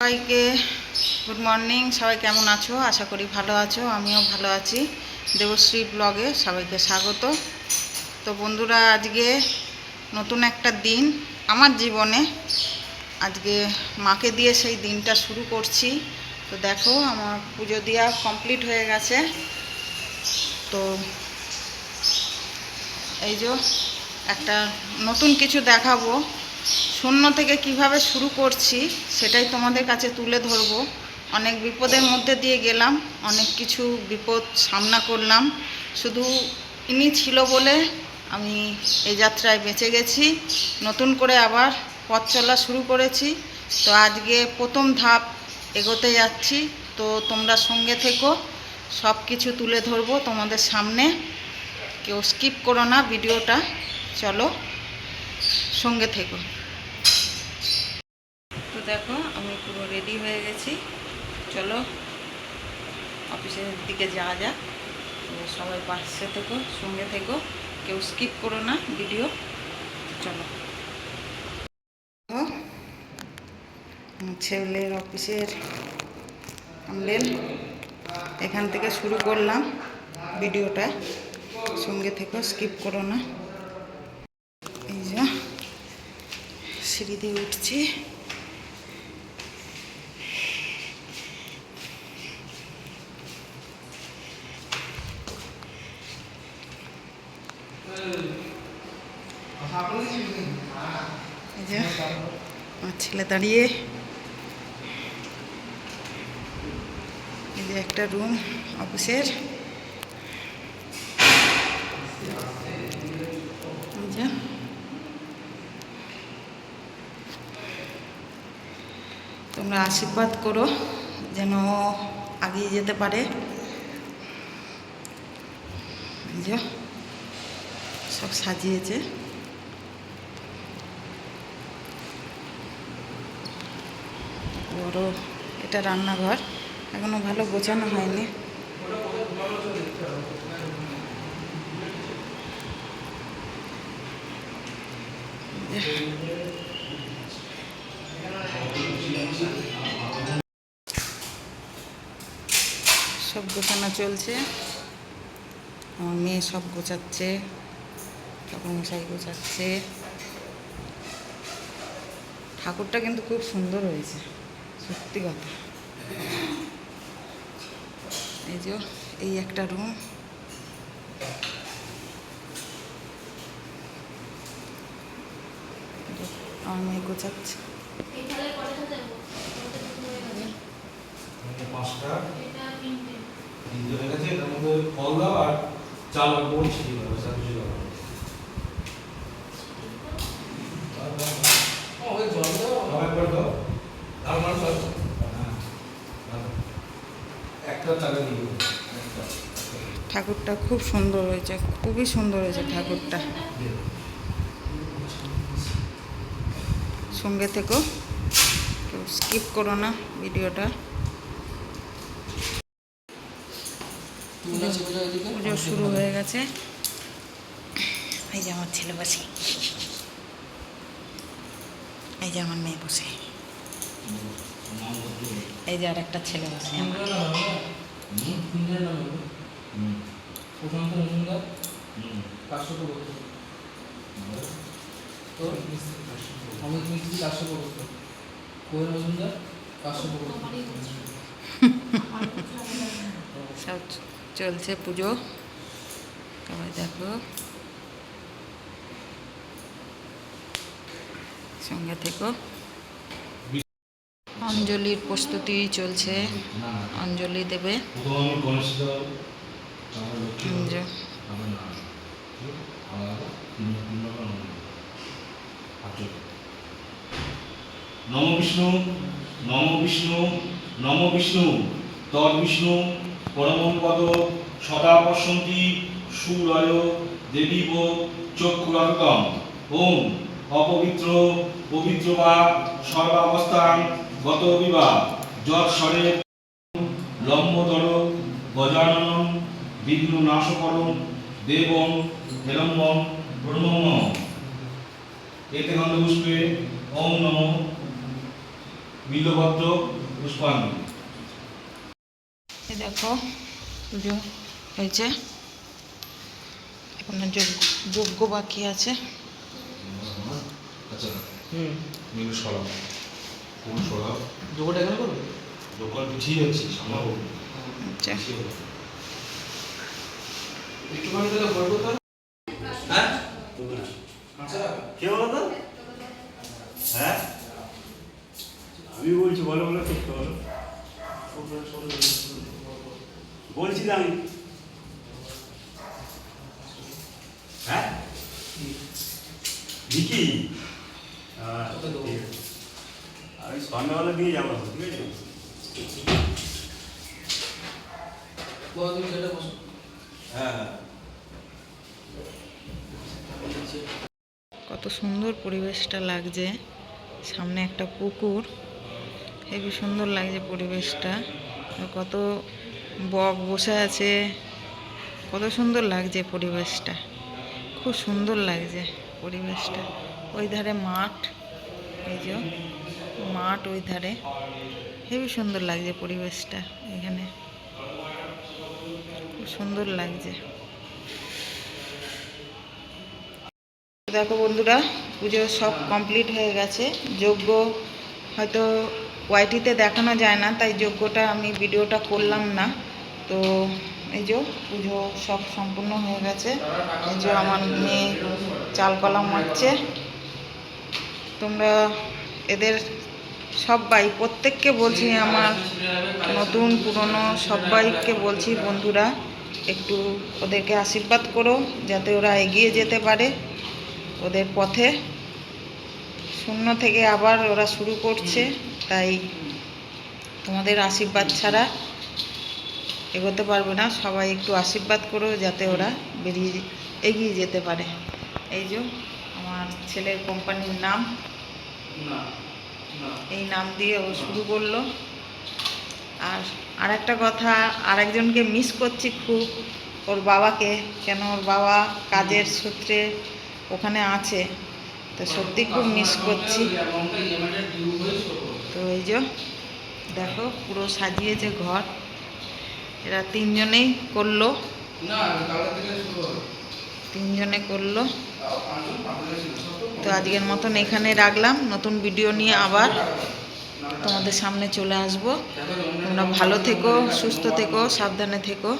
সবাইকে good morning, সবাই কেমন আছো? আশা করি ভালো আছো, আমিও ভালো আছি। দেবশ্রী ব্লগে সবাইকে স্বাগত। তো বন্ধুরা, আজকে নতুন একটা দিন আমার জীবনে। আজকে মাকে দিয়ে সেই দিনটা শুরু করছি। তো দেখো, আমার পুজো দেওয়া কমপ্লিট হয়ে গেছে। তো এই যে একটা নতুন কিছু দেখাবো। শূন্য থেকে কীভাবে শুরু করছি সেটাই তোমাদের কাছে তুলে ধরবো। অনেক বিপদের মধ্যে দিয়ে গেলাম, অনেক কিছু বিপদ সামনা করলাম। শুধু ইনি ছিল বলে আমি এই যাত্রায় বেঁচে গেছি। নতুন করে আবার পথ চলা শুরু করেছি। তো আজকে প্রথম ধাপ এগোতে যাচ্ছি। তো তোমরা সঙ্গে থেকো সব কিছু তুলে ধরবো তোমাদের সামনে। কেউ স্কিপ করো না, ভিডিওটা। চলো, সঙ্গে থেকো। তো দেখো, আমি পুরো রেডি হয়ে গেছি। চলো অফিসের দিকে যাওয়া যাক। সবাই পাশে থেকো, সঙ্গে থেকো। কেউ স্কিপ করো না ভিডিও চলো। ছেলের অফিসের আমলেন এখান থেকে শুরু করলাম ভিডিওটা। সঙ্গে থেকো স্কিপ করো না। এই যে, সিঁড়ি দিয়ে উঠছি। আমার ছেলে দাঁড়িয়ে। এই যে একটা রুম অফিসের যে তোমরা আশীর্বাদ করো যেন আগিয়ে যেতে পারে। সব সাজিয়েছে। বড় এটা রান্নাঘর। এখনও ভালো গোছানো হয়নি। সব গোছানো চলছে। আমার মেয়ে সব গোছাচ্ছে। ঠাকুর মশাই গোছাচ্ছে। ঠাকুরটা কিন্তু খুব সুন্দর হয়েছে, সত্যি কথা। এই যে, এই একটা রুম আমার মেয়ে গোছাচ্ছে পাঁচটা। তিনটে হয়ে এটার মধ্যে ফল দাও আর চাল অল্প ছিটিয়ে দাও দাও। ঠাকুরটা খুব সুন্দর হয়েছে খুবই সুন্দর হয়েছে ঠাকুরটা দিয়ে দাও। সঙ্গে থেকো। কেউ স্কিপ করো না ভিডিওটা। পুজো শুরু হয়ে গেছে। এই যে আমার ছেলে বসে। এই যে আমার মেয়ে বসে। এই যে আর একটা ছেলে বসে। আমার। প্রশান্ত মজুমদার কাশ্যপ বলতো তো অমিত মিস্ত্রি কাশ্যপ বলতো কোয়েল মজুমদার কাশ্যপ বলতো সব চলছে পুজো। সবাই দেখো। সঙ্গে থেকো। অঞ্জলির প্রস্তুতি চলছে। অঞ্জলি দেবে। আমি গণেশ দাও তারপর লক্ষ্মী দাও, যে তারপর নারায়ণ। ঠিক আছে? আলাদা তিন তিন রকম নাম। বিষ্ণু নম বিষ্ণু নম বিষ্ণু তদ বিষ্ণু পরমপদ সদা পশ্যন্তি সুরয় দেবীব চক্ষুরাতম ওম অপবিত্র পবিত্র বা সর্বাবস্থান গত বিবাহ যৎ স্বরে লম্বদর গজাননম বিঘ্ন নাশকরম দেবম হেরম্বম ব্রহ্ম এতে গন্ধ পুষ্পে ওম নম বিল্লপত্র পুষ্পাঙ্গি। দেখো পুজো হয়েছে। এখন যোগ্য বাকি আছে। আচ্ছা হুম। মিলু সরাব ফুল সরাব যোগটা এখানে করবে? দোকান পিছিয়ে যাচ্ছি সামনে হোক আচ্ছা। একটুখানি তাহলে ভয় করতে হবে হ্যাঁ আচ্ছা কে বলো তো হ্যাঁ আমি বলছি বলো বলো ঠিক তো বলো। বলছি আমি হ্যাঁ? ভিকি। আমি সন্ধ্যাবেলা দিয়ে যাব ঠিক আছে? হ্যাঁ হ্যাঁ। কত সুন্দর পরিবেশটা লাগছে। সামনে একটা পুকুর। হেবি সুন্দর লাগছে পরিবেশটা। কত বক বসে আছে। কত সুন্দর লাগছে পরিবেশটা। খুব সুন্দর লাগছে পরিবেশটা। ওই ধারে মাঠ। এই যে মাঠ ওই ধারে। হেবি সুন্দর লাগছে পরিবেশটা এখানে। খুব সুন্দর লাগছে। দেখো বন্ধুরা, পুজো সব কমপ্লিট হয়ে গেছে। যোগ্য হয়তো ওয়াইটিতে দেখানো যায় না, তাই যজ্ঞটা আমি ভিডিওটা করলাম না। তো এই যে পুজো সব সম্পূর্ণ হয়ে গেছে। এই যে আমার মেয়ে চাল কলা মারছে তোমরা এদের সবাই, প্রত্যেককে বলছি আমার নতুন, পুরনো সবাইকে বলছি বন্ধুরা, একটু ওদেরকে আশীর্বাদ করো, যাতে ওরা এগিয়ে যেতে পারে ওদের পথে। শূন্য থেকে আবার ওরা শুরু করছে। তাই তোমাদের আশীর্বাদ ছাড়া এগোতে পারবে না। সবাই একটু আশীর্বাদ করো যাতে ওরা বেরিয়ে এগিয়ে যেতে পারে। এই যে আমার ছেলের কোম্পানির নাম। এই নাম দিয়ে ও শুরু করল। আর আরেকটা কথা আরেকজনকে মিস করছি খুব। ওর বাবাকে কেন ওর বাবা কাজের সূত্রে ওখানে আছে। তো সত্যি খুব মিস করছি। তো এই যে দেখো পুরো সাজিয়েছে ঘর। এরা তিনজনেই করল। তিনজনে করল। তো আজকের মতন এখানে রাখলাম। নতুন ভিডিও নিয়ে আবার তোমাদের সামনে চলে আসব। তোমরা ভালো থেকো সুস্থ থেকো সাবধানে থেকো।